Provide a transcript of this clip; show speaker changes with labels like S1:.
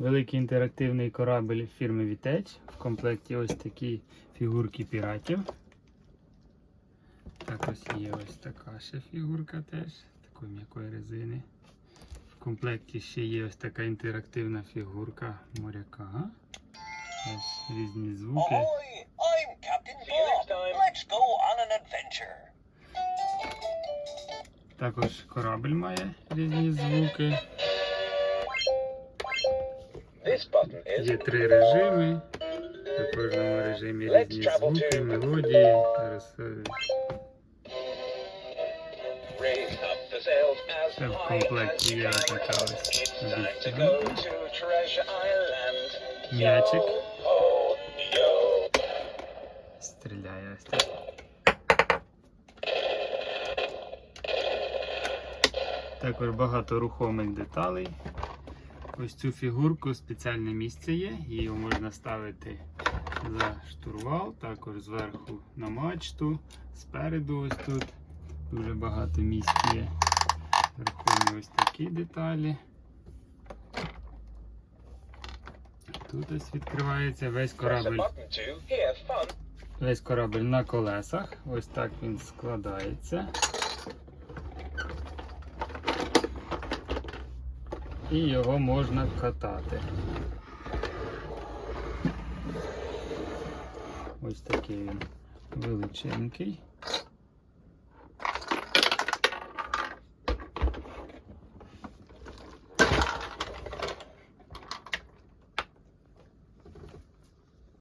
S1: Великий інтерактивний корабль фірми Вітеч. В комплекті ось такі фігурки піратів. Так ось є ось така ще фігурка теж, такої м'якої резини. В комплекті ще є ось така інтерактивна фігурка моряка. Ось різні звуки.
S2: Ahoy! I'm Captain Bob. Let's go on an adventure.
S1: Також корабль має різні звуки. Є три режими. На кожному режимі різні звуки, мелодії. В комплекті є така ось. М'ячик. Стріляє ось так. Також багато рухомих деталей. Ось цю фігурку спеціальне місце є. Її можна ставити за штурвал, також зверху на мачту, спереду ось тут. Дуже багато місць є. Рухомі ось такі деталі. Тут ось відкривається весь
S3: fun.
S1: Весь корабль на колесах. Ось так він складається. І його можна катати. Ось такий він величенький.